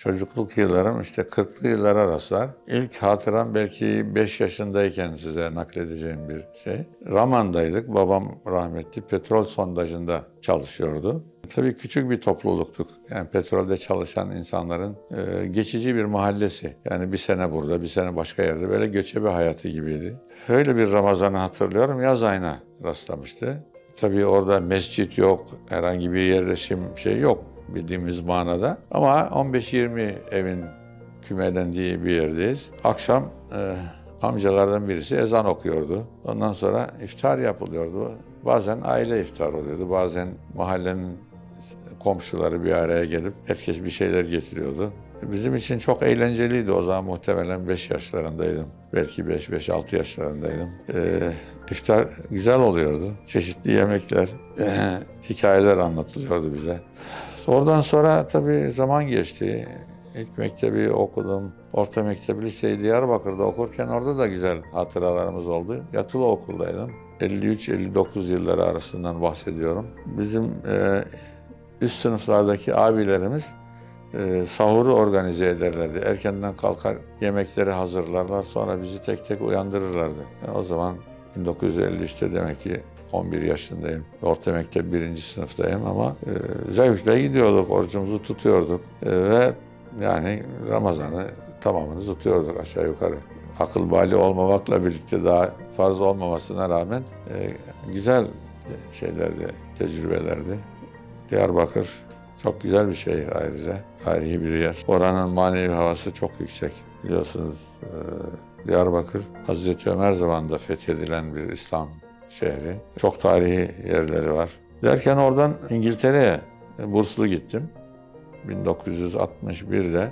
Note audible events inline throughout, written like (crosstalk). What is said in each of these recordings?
çocukluk yıllarım işte 40'lı yıllara rastlar. İlk hatıram belki 5 yaşındayken size nakledeceğim bir şey. Raman'daydık. Babam rahmetli petrol sondajında çalışıyordu. Tabii küçük bir topluluktuk. Yani petrolde çalışan insanların e, geçici bir mahallesi. Yani bir sene burada, bir sene başka yerde. Böyle göçebe hayatı gibiydi. Öyle bir Ramazan'ı hatırlıyorum. Yaz ayına rastlamıştı. Tabii orada mescit yok, herhangi bir yerleşim şey yok bildiğimiz manada. Ama 15-20 evin kümelendiği bir yerdeyiz. Akşam e, amcalardan birisi ezan okuyordu. Ondan sonra iftar yapılıyordu. Bazen aile iftar oluyordu. Bazen mahallenin komşuları bir araya gelip herkes bir şeyler getiriyordu. Bizim için çok eğlenceliydi o zaman muhtemelen 5 yaşlarındaydım. Belki 5-5-6 yaşlarındaydım. Ee, iftar güzel oluyordu. Çeşitli yemekler, eh, hikayeler anlatılıyordu bize. Oradan sonra tabii zaman geçti. İlk mektebi okudum. Orta mektebi liseyi Diyarbakır'da okurken orada da güzel hatıralarımız oldu. Yatılı okuldaydım. 53-59 yılları arasından bahsediyorum. Bizim e, üst sınıflardaki abilerimiz e, sahuru organize ederlerdi. Erkenden kalkar yemekleri hazırlarlar sonra bizi tek tek uyandırırlardı. E, o zaman 1953'te demek ki 11 yaşındayım. Orta mektep birinci sınıftayım ama e, zevkle gidiyorduk, orucumuzu tutuyorduk E, ve yani Ramazan'ı tamamını tutuyorduk aşağı yukarı. Akıl bali olmamakla birlikte daha fazla olmamasına rağmen e, güzel şeylerdi, tecrübelerdi. Diyarbakır çok güzel bir şehir ayrıca. Tarihi bir yer. Oranın manevi havası çok yüksek. Biliyorsunuz e, Diyarbakır Hazreti Ömer zamanında fethedilen bir İslam şehri. Çok tarihi yerleri var. Derken oradan İngiltere'ye e, burslu gittim. 1961'de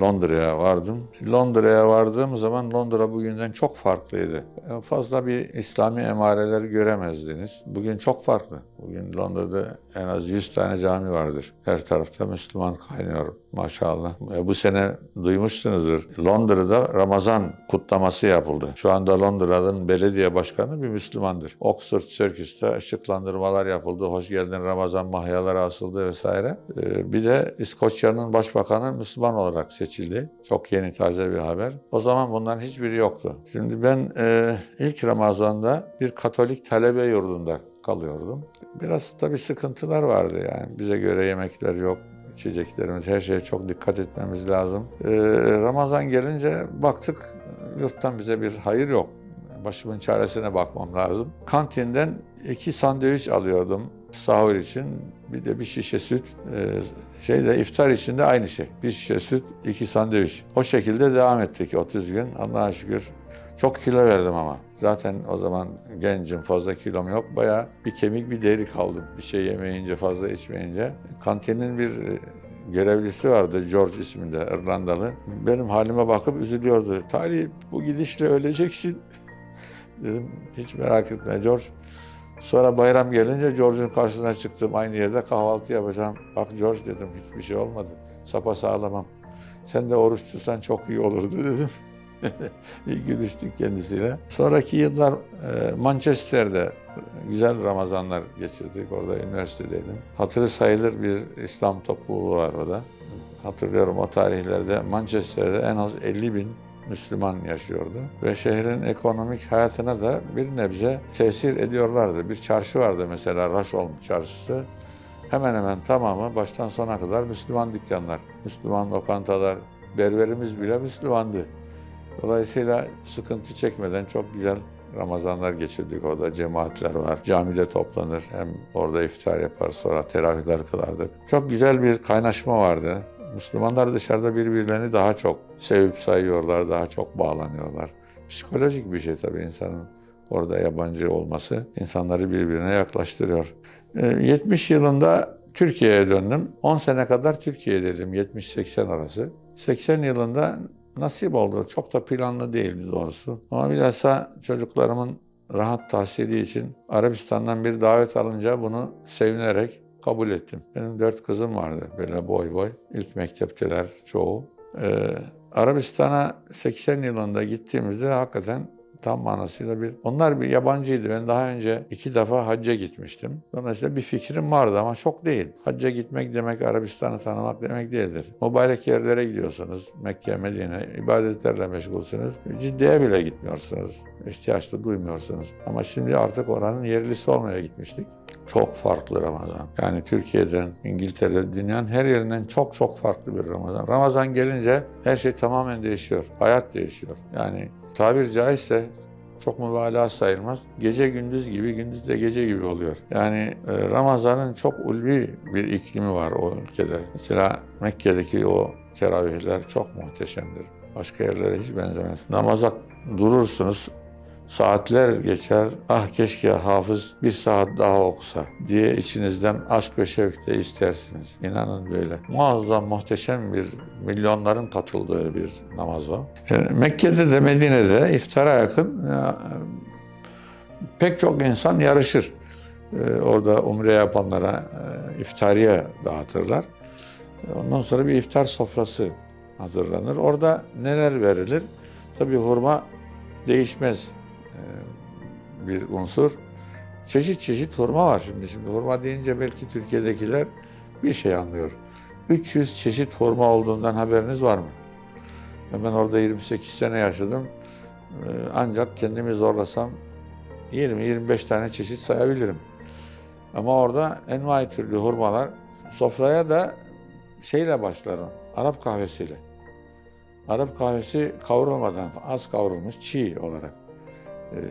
Londra'ya vardım. Londra'ya vardığım zaman Londra bugünden çok farklıydı. E, Fazla bir İslami emareler göremezdiniz. Bugün çok farklı. Bugün Londra'da en az 100 tane cami vardır. Her tarafta Müslüman kaynıyor maşallah. E, Bu sene duymuşsunuzdur. Londra'da Ramazan kutlaması yapıldı. Şu anda Londra'nın belediye başkanı bir Müslümandır. Oxford Circus'ta ışıklandırmalar yapıldı. Hoş geldin Ramazan mahyaları asıldı vesaire. E, Bir de İskoçya'nın başbakanı Müslüman olarak seçildi. Çok yeni taze bir haber. O zaman bunların hiçbiri yoktu. Şimdi ben e, ilk Ramazan'da bir Katolik talebe yurdunda kalıyordum. Biraz tabii sıkıntılar vardı yani. Bize göre yemekler yok, içeceklerimiz, her şeye çok dikkat etmemiz lazım. Ee, Ramazan gelince baktık yurttan bize bir hayır yok. Başımın çaresine bakmam lazım. Kantinden iki sandviç alıyordum sahur için. Bir de bir şişe süt. Ee, şeyde iftar için de aynı şey. Bir şişe süt, iki sandviç. O şekilde devam ettik 30 gün. Allah'a şükür çok kilo verdim ama. Zaten o zaman gencim, fazla kilom yok. Bayağı bir kemik bir deri kaldım. Bir şey yemeyince, fazla içmeyince. Kantinin bir e, görevlisi vardı, George isminde, İrlandalı. Benim halime bakıp üzülüyordu. Talih bu gidişle öleceksin. (laughs) Dedim hiç merak etme George. Sonra bayram gelince George'un karşısına çıktım. Aynı yerde kahvaltı yapacağım. Bak George dedim hiçbir şey olmadı. Sapa sağlamam. Sen de oruç tutsan çok iyi olurdu dedim. (laughs) Gülüştük kendisiyle. Sonraki yıllar e, Manchester'de güzel Ramazanlar geçirdik. Orada üniversitedeydim. Hatırı sayılır bir İslam topluluğu var orada. Hatırlıyorum o tarihlerde Manchester'de en az 50 bin Müslüman yaşıyordu. Ve şehrin ekonomik hayatına da bir nebze tesir ediyorlardı. Bir çarşı vardı mesela Raşolm çarşısı. Hemen hemen tamamı baştan sona kadar Müslüman dükkanlar, Müslüman lokantalar, berberimiz bile Müslümandı. Dolayısıyla sıkıntı çekmeden çok güzel Ramazanlar geçirdik orada. Cemaatler var. Camide toplanır. Hem orada iftar yapar sonra teravihler kılardık. Çok güzel bir kaynaşma vardı. Müslümanlar dışarıda birbirlerini daha çok sevip sayıyorlar, daha çok bağlanıyorlar. Psikolojik bir şey tabii insanın orada yabancı olması insanları birbirine yaklaştırıyor. Ee, 70 yılında Türkiye'ye döndüm. 10 sene kadar Türkiye'deydim 70-80 arası. 80 yılında nasip oldu. Çok da planlı değildi doğrusu. Ama bilhassa çocuklarımın rahat tahsili için Arabistan'dan bir davet alınca bunu sevinerek kabul ettim. Benim dört kızım vardı böyle boy boy. İlk mektepteler çoğu. Ee, Arabistan'a 80 yılında gittiğimizde hakikaten tam manasıyla bir... Onlar bir yabancıydı. Ben daha önce iki defa hacca gitmiştim. Dolayısıyla bir fikrim vardı ama çok değil. Hacca gitmek demek Arabistan'ı tanımak demek değildir. Mübarek yerlere gidiyorsunuz. Mekke, Medine, ibadetlerle meşgulsünüz. Ciddiye bile gitmiyorsunuz. İhtiyaç duymuyorsunuz. Ama şimdi artık oranın yerlisi olmaya gitmiştik. Çok farklı Ramazan. Yani Türkiye'den, İngiltere'den, dünyanın her yerinden çok çok farklı bir Ramazan. Ramazan gelince her şey tamamen değişiyor. Hayat değişiyor. Yani tabir caizse çok mübalağa sayılmaz. Gece gündüz gibi, gündüz de gece gibi oluyor. Yani e, Ramazan'ın çok ulvi bir iklimi var o ülkede. Mesela Mekke'deki o teravihler çok muhteşemdir. Başka yerlere hiç benzemez. Namaza durursunuz, Saatler geçer, ah keşke hafız bir saat daha okusa diye içinizden aşk ve şevkle istersiniz. İnanın böyle. Muazzam, muhteşem bir, milyonların katıldığı bir namaz o. Yani Mekke'de de Medine'de iftara yakın ya, pek çok insan yarışır. Ee, orada umre yapanlara e, iftariye dağıtırlar. Ondan sonra bir iftar sofrası hazırlanır. Orada neler verilir? Tabii hurma değişmez e, bir unsur. Çeşit çeşit hurma var şimdi. Şimdi hurma deyince belki Türkiye'dekiler bir şey anlıyor. 300 çeşit hurma olduğundan haberiniz var mı? Ben orada 28 sene yaşadım. E, Ancak kendimi zorlasam 20-25 tane çeşit sayabilirim. Ama orada envai türlü hurmalar. Sofraya da şeyle başlarım, Arap kahvesiyle. Arap kahvesi kavrulmadan, az kavrulmuş çiğ olarak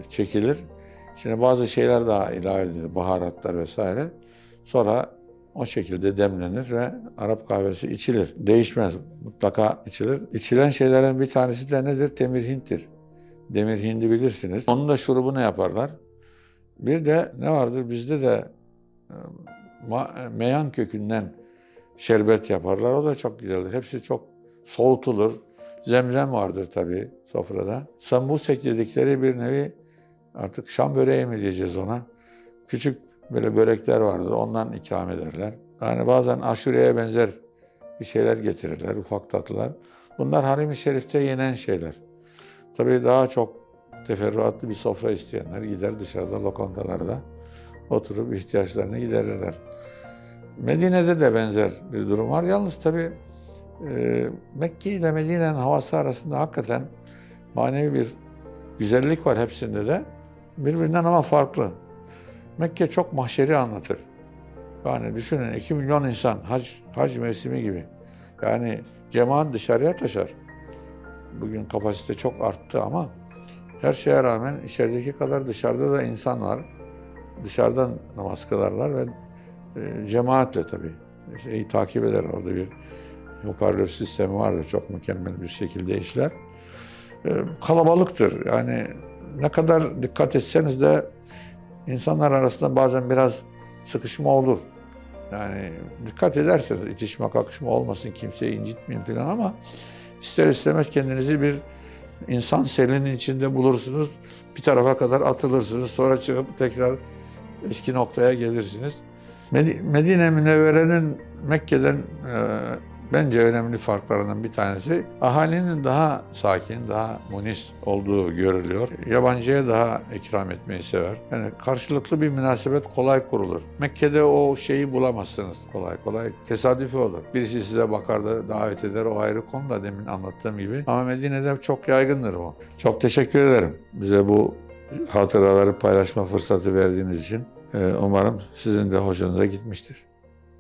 çekilir. Şimdi bazı şeyler daha ilave edilir, baharatlar vesaire. Sonra o şekilde demlenir ve Arap kahvesi içilir. Değişmez, mutlaka içilir. İçilen şeylerin bir tanesi de nedir? Temir hinttir. Demir hindi bilirsiniz. Onun da şurubunu yaparlar. Bir de ne vardır? Bizde de e, ma- meyan kökünden şerbet yaparlar. O da çok güzeldir. Hepsi çok soğutulur. Zemzem vardır tabii sofrada. Sambusek dedikleri bir nevi artık Şam böreği mi diyeceğiz ona. Küçük böyle börekler vardır. Ondan ikram ederler. Yani bazen aşureye benzer bir şeyler getirirler. Ufak tatlılar. Bunlar Harim-i Şerif'te yenen şeyler. Tabii daha çok teferruatlı bir sofra isteyenler gider dışarıda lokantalarda oturup ihtiyaçlarını giderirler. Medine'de de benzer bir durum var. Yalnız tabii e, Mekke ile Medine'nin havası arasında hakikaten manevi bir güzellik var hepsinde de. Birbirinden ama farklı. Mekke çok mahşeri anlatır. Yani düşünün 2 milyon insan hac, hac mevsimi gibi. Yani cemaat dışarıya taşar. Bugün kapasite çok arttı ama her şeye rağmen içerideki kadar dışarıda da insan var. Dışarıdan namaz kılarlar ve e, cemaatle tabii. Şeyi takip eder orada bir hoparlör sistemi vardır. Çok mükemmel bir şekilde işler. E, kalabalıktır. Yani ne kadar dikkat etseniz de insanlar arasında bazen biraz sıkışma olur. Yani dikkat ederseniz itişme kakışma olmasın kimseyi incitmeyin falan ama ister istemez kendinizi bir insan selinin içinde bulursunuz. Bir tarafa kadar atılırsınız. Sonra çıkıp tekrar eski noktaya gelirsiniz. Medi- Medine Münevvere'nin Mekke'den e, bence önemli farklarından bir tanesi ahalinin daha sakin, daha munis olduğu görülüyor. Yabancıya daha ikram etmeyi sever. Yani karşılıklı bir münasebet kolay kurulur. Mekke'de o şeyi bulamazsınız kolay kolay. Tesadüfi olur. Birisi size bakar da davet eder o ayrı konu da demin anlattığım gibi. Ama Medine'de çok yaygındır o. Çok teşekkür ederim bize bu hatıraları paylaşma fırsatı verdiğiniz için. Ee, Umarım sizin de hoşunuza gitmiştir.